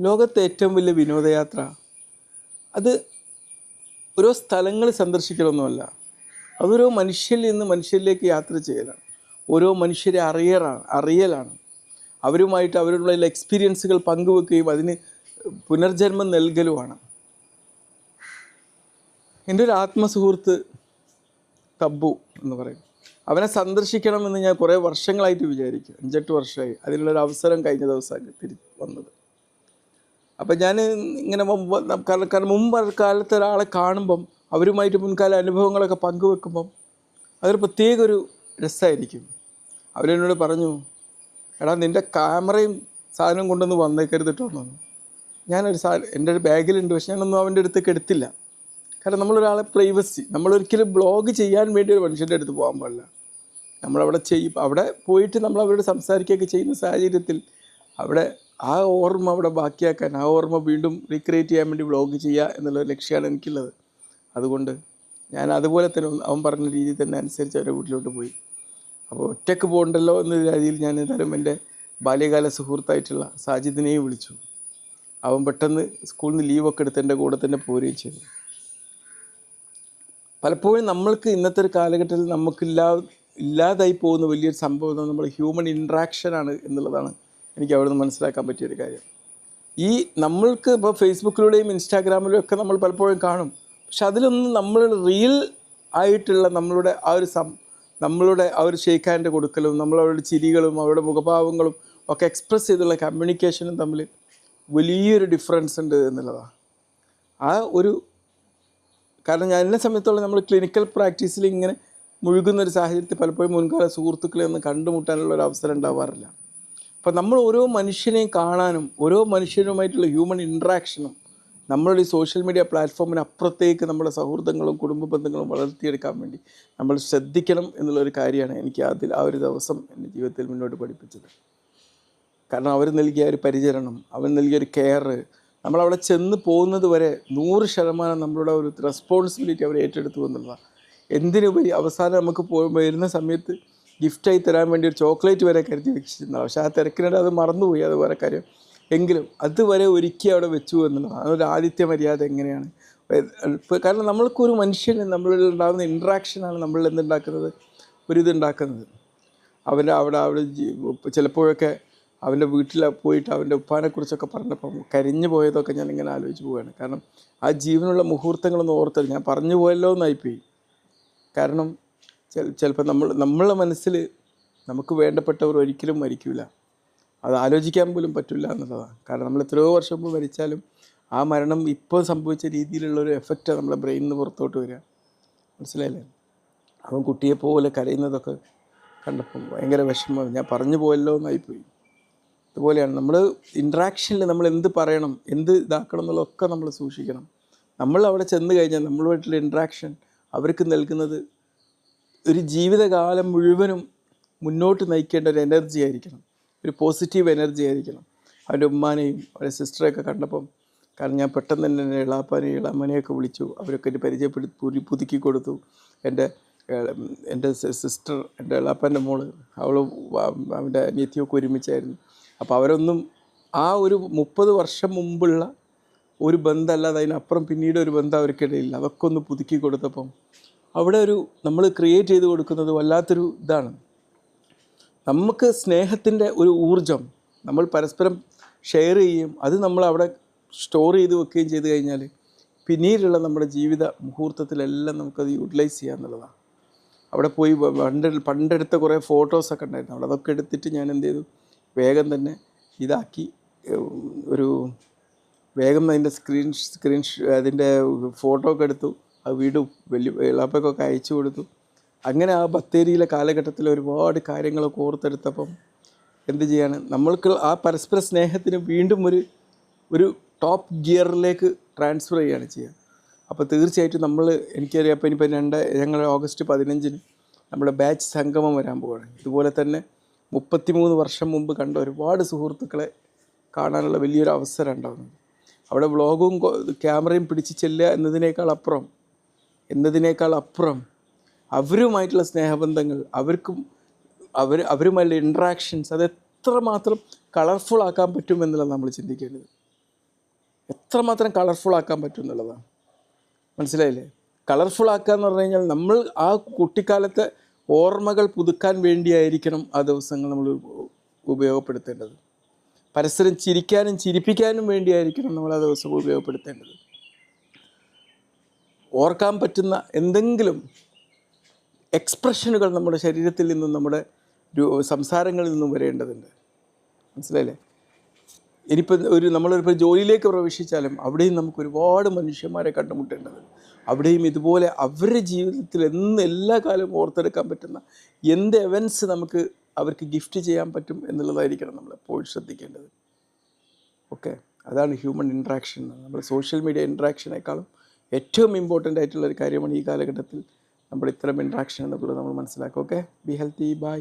ലോകത്തെ ഏറ്റവും വലിയ വിനോദയാത്ര. അത് ഓരോ സ്ഥലങ്ങൾ സന്ദർശിക്കലൊന്നുമല്ല. അതൊരോ മനുഷ്യരിൽ നിന്ന് മനുഷ്യരിലേക്ക് യാത്ര ചെയ്യലാണ്. ഓരോ മനുഷ്യരെ അറിയലാണ് അറിയലാണ്. അവരുമായിട്ട് അവരുള്ള എക്സ്പീരിയൻസുകൾ പങ്കുവെക്കുകയും അതിന് പുനർജന്മം നൽകലുമാണ്. എന്റെ ഒരു ആത്മസുഹൃത്ത് തബ്ബു എന്ന് പറയും. അവനെ സന്ദർശിക്കണമെന്ന് ഞാൻ കുറേ വർഷങ്ങളായിട്ട് വിചാരിക്കും. അഞ്ചെട്ട് വർഷമായി. അതിനുള്ളൊരു അവസരം കഴിഞ്ഞ ദിവസമാണ് തിരി വന്നത്. അപ്പം ഞാൻ ഇങ്ങനെ കാരണം മുമ്പ് കാലത്ത് ഒരാളെ കാണുമ്പം അവരുമായിട്ട് മുൻകാല അനുഭവങ്ങളൊക്കെ പങ്കുവെക്കുമ്പം അതൊരു പ്രത്യേക ഒരു രസമായിരിക്കും അവരെന്നോട് പറഞ്ഞു എടാ നിന്റെ ക്യാമറയും സാധനം കൊണ്ടൊന്ന് വന്നേക്കരുത് കേട്ടോ എന്ന് പറഞ്ഞു. ഞാനൊരു സാ എന്റെ ഒരു ബാഗിലുണ്ട് പക്ഷെ ഞാനൊന്നും അവന്റെ അടുത്തേക്ക് എടുത്തില്ല. കാരണം നമ്മളൊരാളെ പ്രൈവസി നമ്മളൊരിക്കലും ബ്ലോഗ് ചെയ്യാൻ വേണ്ടി ഒരു മനുഷ്യന്റെ അടുത്ത് പോകാൻ പാടില്ല. നമ്മളവിടെ ചെയ്യും അവിടെ പോയിട്ട് നമ്മൾ അവരോട് സംസാരിക്കുകയൊക്കെ ചെയ്യുന്ന സാഹചര്യത്തിൽ അവിടെ ആ ഓർമ്മ അവിടെ ബാക്കിയാക്കാൻ ആ ഓർമ്മ വീണ്ടും റീക്രിയേറ്റ് ചെയ്യാൻ വേണ്ടി വ്ളോഗ് ചെയ്യുക എന്നുള്ള ലക്ഷ്യമാണ് എനിക്കുള്ളത്. അതുകൊണ്ട് ഞാൻ അതുപോലെ തന്നെ അവൻ പറഞ്ഞ രീതിയിൽ തന്നെ അനുസരിച്ച് അവരുടെ വീട്ടിലോട്ട് പോയി. അപ്പോൾ ഒറ്റയ്ക്ക് പോകണ്ടല്ലോ എന്ന രീതിയിൽ ഞാൻ എന്തായാലും എന്റെ ബാല്യകാല സുഹൃത്തായിട്ടുള്ള സാജിദിനെയും വിളിച്ചു. അവൻ പെട്ടെന്ന് സ്കൂളിൽ നിന്ന് ലീവൊക്കെ എടുത്ത് എന്റെ കൂടെ തന്നെ പോരുകയും ചെയ്തു. പലപ്പോഴും നമ്മൾക്ക് ഇന്നത്തെ ഒരു കാലഘട്ടത്തിൽ നമുക്കില്ലാ ഇല്ലാതായി പോകുന്ന വലിയൊരു സംഭവം നമ്മൾ ഹ്യൂമൻ ഇൻട്രാക്ഷനാണ് എന്നുള്ളതാണ് എനിക്ക് അവിടെ നിന്ന് മനസ്സിലാക്കാൻ പറ്റിയൊരു കാര്യം. ഈ നമ്മൾക്ക് ഇപ്പോൾ ഫേസ്ബുക്കിലൂടെയും ഇൻസ്റ്റാഗ്രാമിലും ഒക്കെ നമ്മൾ പലപ്പോഴും കാണും. പക്ഷെ അതിലൊന്നും നമ്മൾ റിയൽ ആയിട്ടുള്ള നമ്മളുടെ ആ ഒരു സം നമ്മളുടെ ആ ഒരു ഷെയ്ക്ക് ഹാൻഡ് കൊടുക്കലും നമ്മൾ അവരുടെ ചിരികളും അവരുടെ മുഖഭാവങ്ങളും ഒക്കെ എക്സ്പ്രസ് ചെയ്തുള്ള കമ്മ്യൂണിക്കേഷനും തമ്മിൽ വലിയൊരു ഡിഫറൻസ് ഉണ്ട് എന്നുള്ളതാണ്. ആ ഒരു കാരണം ഞാൻ എന്നെ സംബന്ധിച്ചോളം നമ്മൾ ക്ലിനിക്കൽ പ്രാക്ടീസിൽ ഇങ്ങനെ മുഴുകുന്ന ഒരു സാഹചര്യത്തിൽ പലപ്പോഴും മുൻകാല സുഹൃത്തുക്കളെ ഒന്ന് കണ്ടുമുട്ടാനുള്ള ഒരു അവസരം ഉണ്ടാവാറില്ല. അപ്പോൾ നമ്മൾ ഓരോ മനുഷ്യനെയും കാണാനും ഓരോ മനുഷ്യനുമായിട്ടുള്ള ഹ്യൂമൻ ഇൻട്രാക്ഷനും നമ്മളുടെ ഈ സോഷ്യൽ മീഡിയ പ്ലാറ്റ്ഫോമിന് അപ്പുറത്തേക്ക് നമ്മുടെ സൗഹൃദങ്ങളും കുടുംബ ബന്ധങ്ങളും വളർത്തിയെടുക്കാൻ വേണ്ടി നമ്മൾ ശ്രദ്ധിക്കണം എന്നുള്ളൊരു കാര്യമാണ് എനിക്ക് അതിൽ ആ ഒരു ദിവസം എന്റെ ജീവിതത്തിൽ മുന്നോട്ട് പഠിപ്പിച്ചത്. കാരണം അവർ നൽകിയ ഒരു പരിചരണം അവർ നൽകിയ ഒരു കെയർ നമ്മൾ നമ്മളവിടെ ചെന്ന് പോകുന്നത് വരെ നൂറ് ശതമാനം നമ്മളുടെ ഒരു റെസ്പോൺസിബിലിറ്റി അവർ ഏറ്റെടുത്തു എന്നുള്ളതാണ്. എന്തിനുപരി അവസാനം നമുക്ക് പോ വരുന്ന സമയത്ത് ഗിഫ്റ്റായി തരാൻ വേണ്ടി ഒരു ചോക്ലേറ്റ് വരെ കരുതി വെച്ചിട്ടുണ്ടാവും പക്ഷേ ആ തിരക്കിനിടെ അത് മറന്നുപോയി അത് വേറെ കാര്യം. എങ്കിലും അതുവരെ ഒരുക്കി അവിടെ വെച്ചു എന്നുള്ളതാണ്. അതൊരു ആദിത്യ മര്യാദ എങ്ങനെയാണ്? കാരണം നമ്മൾക്കൊരു മനുഷ്യന് നമ്മളിൽ ഉണ്ടാകുന്ന ഇൻട്രാക്ഷനാണ് നമ്മളിൽ എന്തുണ്ടാക്കുന്നത്? ഒരിതുണ്ടാക്കുന്നത് അവന്റെ അവിടെ അവിടെ ചിലപ്പോഴൊക്കെ അവന്റെ വീട്ടിൽ പോയിട്ട് അവന്റെ ഉപ്പാനെക്കുറിച്ചൊക്കെ പറഞ്ഞപ്പം കരിഞ്ഞു പോയതൊക്കെ ഞാൻ ഇങ്ങനെ ആലോചിച്ച് പോവുകയാണ്. കാരണം ആ ജീവനുള്ള മുഹൂർത്തങ്ങളൊന്നും ഓർത്തത് ഞാൻ പറഞ്ഞു പോയല്ലോ എന്നായിപ്പോയി. കാരണം ചിലപ്പോൾ നമ്മൾ നമ്മളെ മനസ്സിൽ നമുക്ക് വേണ്ടപ്പെട്ടവർ ഒരിക്കലും മരിക്കില്ല അത് ആലോചിക്കാൻ പോലും പറ്റില്ല എന്നുള്ളതാണ് കാരണം നമ്മൾ എത്രയോ വർഷം മുമ്പ് മരിച്ചാലും ആ മരണം ഇപ്പോൾ സംഭവിച്ച രീതിയിലുള്ള ഒരു എഫക്റ്റ് നമ്മുടെ ബ്രെയിനിൽ നിന്ന് പുറത്തോട്ട് വരിക. മനസ്സിലായില്ലേ? അവൻ കുട്ടിയെ പോലെ കരയുന്നതൊക്കെ കണ്ടപ്പം ഭയങ്കര വിഷമം. ഞാൻ പറഞ്ഞു പോയല്ലോ എന്നായിപ്പോയി. അതുപോലെയാണ് നമ്മൾ ഇൻട്രാക്ഷനിൽ നമ്മൾ എന്ത് പറയണം എന്ത് ഇതാക്കണം എന്നുള്ളതൊക്കെ നമ്മൾ സൂക്ഷിക്കണം. നമ്മൾ അവിടെ ചെന്ന് കഴിഞ്ഞാൽ നമ്മളുമായിട്ടുള്ള ഇൻട്രാക്ഷൻ അവർക്ക് നൽകുന്നത് ഒരു ജീവിതകാലം മുഴുവനും മുന്നോട്ട് നയിക്കേണ്ട ഒരു എനർജി ആയിരിക്കണം. ഒരു പോസിറ്റീവ് എനർജി ആയിരിക്കണം. അവന്റെ ഉമ്മാനെയും അവരുടെ സിസ്റ്ററെയൊക്കെ കണ്ടപ്പം കാരണം ഞാൻ പെട്ടെന്ന് തന്നെ എന്റെ ഇളാപ്പാനെയും ഇളാമ്മനെയൊക്കെ വിളിച്ചു. അവരൊക്കെ എന്നെ പരിചയപ്പെടുത്തി പുതി പുതുക്കി കൊടുത്തു. എന്റെ എന്റെ സിസ്റ്റർ എന്റെ ഇളാപ്പാന്റെ മോൾ അവൾ അവന്റെ അനിയത്തിയൊക്കെ ഒരുമിച്ചായിരുന്നു. അപ്പോൾ അവരൊന്നും ആ ഒരു മുപ്പത് വർഷം മുമ്പുള്ള ഒരു ബന്ധമല്ലാതെ അതിനപ്പുറം പിന്നീട് ഒരു ബന്ധം അവർക്കിടയില്ല അതൊക്കെ ഒന്ന് പുതുക്കി കൊടുത്തപ്പം അവിടെ ഒരു നമ്മൾ ക്രിയേറ്റ് ചെയ്ത് കൊടുക്കുന്നത് വല്ലാത്തൊരു ഇതാണ്. നമുക്ക് സ്നേഹത്തിന്റെ ഒരു ഊർജം നമ്മൾ പരസ്പരം ഷെയർ ചെയ്യും അത് നമ്മൾ അവിടെ സ്റ്റോർ ചെയ്ത് വെക്കുകയും ചെയ്ത് കഴിഞ്ഞാൽ പിന്നീടുള്ള നമ്മുടെ ജീവിത മുഹൂർത്തത്തിലെല്ലാം നമുക്കത് യൂട്ടിലൈസ് ചെയ്യുക എന്നുള്ളതാണ്. അവിടെ പോയി പണ്ട് പണ്ടെടുത്ത കുറേ ഫോട്ടോസൊക്കെ ഉണ്ടായിരുന്നു. അവിടെ അതൊക്കെ എടുത്തിട്ട് ഞാൻ എന്ത് ചെയ്തു? വേഗം തന്നെ ഇതാക്കി ഒരു വേഗം അതിന്റെ സ്ക്രീൻ സ്ക്രീൻ അതിന്റെ ഫോട്ടോ ഒക്കെ എടുത്തു. വീണ്ടും വലിയ ഇളപ്പക്കൊക്കെ അയച്ചു കൊടുത്തു. അങ്ങനെ ആ ബത്തേരിയിലെ കാലഘട്ടത്തിൽ ഒരുപാട് കാര്യങ്ങളൊക്കെ ഓർത്തെടുത്തപ്പം എന്ത് ചെയ്യാണ്? നമ്മൾക്ക് ആ പരസ്പര സ്നേഹത്തിന് വീണ്ടും ഒരു ഒരു ടോപ്പ് ഗിയറിലേക്ക് ട്രാൻസ്ഫർ ചെയ്യുകയാണ് ചെയ്യുക. അപ്പോൾ തീർച്ചയായിട്ടും നമ്മൾ എനിക്കറിയാം അപ്പോൾ ഇനിയിപ്പോൾ രണ്ട് ഞങ്ങൾ ഓഗസ്റ്റ് പതിനഞ്ചിന് നമ്മുടെ ബാച്ച് സംഗമം വരാൻ പോവുകയാണ്. ഇതുപോലെ തന്നെ മുപ്പത്തിമൂന്ന് വർഷം മുമ്പ് കണ്ട ഒരുപാട് സുഹൃത്തുക്കളെ കാണാനുള്ള വലിയൊരു അവസരം ഉണ്ടാകുന്നത് അവിടെ വ്ളോഗും ക്യാമറയും പിടിച്ച് ചെല്ലുക എന്നതിനേക്കാൾ അപ്പുറം എന്നതിനേക്കാൾ അപ്പുറം അവരുമായിട്ടുള്ള സ്നേഹബന്ധങ്ങൾ അവർക്കും അവർ അവരുമായുള്ള ഇൻട്രാക്ഷൻസ് അത് എത്രമാത്രം കളർഫുൾ ആക്കാൻ പറ്റും പറ്റുമെന്നുള്ളത് നമ്മൾ ചിന്തിക്കേണ്ടത്. എത്രമാത്രം കളർഫുൾ ആക്കാൻ പറ്റും എന്നുള്ളതാണ്. മനസ്സിലായില്ലേ? കളർഫുൾ ആക്കുക എന്ന് പറഞ്ഞു കഴിഞ്ഞാൽ നമ്മൾ ആ കുട്ടിക്കാലത്തെ ഓർമ്മകൾ പുതുക്കാൻ വേണ്ടിയായിരിക്കണം ആ ദിവസങ്ങൾ നമ്മൾ ഉപയോഗപ്പെടുത്തേണ്ടത്. പരസ്പരം ചിരിക്കാനും ചിരിപ്പിക്കാനും വേണ്ടിയായിരിക്കണം നമ്മൾ ആ ദിവസം ഉപയോഗപ്പെടുത്തേണ്ടത്. ഓർക്കാൻ പറ്റുന്ന എന്തെങ്കിലും എക്സ്പ്രഷനുകൾ നമ്മുടെ ശരീരത്തിൽ നിന്നും നമ്മുടെ സംസാരങ്ങളിൽ നിന്നും വരേണ്ടതുണ്ട്. മനസ്സിലായില്ലേ? ഇനിയിപ്പോൾ ഒരു നമ്മളിപ്പോൾ ജോലിയിലേക്ക് പ്രവേശിച്ചാലും അവിടെയും നമുക്ക് ഒരുപാട് മനുഷ്യന്മാരെ കണ്ടുമുട്ടേണ്ടത് അവിടെയും ഇതുപോലെ അവരുടെ ജീവിതത്തിൽ എന്ന് എല്ലാ കാലവും ഓർത്തെടുക്കാൻ പറ്റുന്ന എന്ത് എവൻസ് നമുക്ക് അവർക്ക് ഗിഫ്റ്റ് ചെയ്യാൻ പറ്റും എന്നുള്ളതായിരിക്കണം നമ്മൾ എപ്പോഴും ശ്രദ്ധിക്കേണ്ടത്. ഓക്കെ അതാണ് ഹ്യൂമൻ ഇൻട്രാക്ഷൻ നമ്മൾ സോഷ്യൽ മീഡിയ ഇൻട്രാക്ഷനേക്കാളും ഏറ്റവും ഇമ്പോർട്ടന്റ് ആയിട്ടുള്ള ഒരു കാര്യമാണ് ഈ കാലഘട്ടത്തിൽ നമ്മൾ ഇത്തരം ഇൻട്രാക്ഷൻ എന്നുള്ളത് നമ്മൾ മനസ്സിലാക്കുക. Okay be healthy by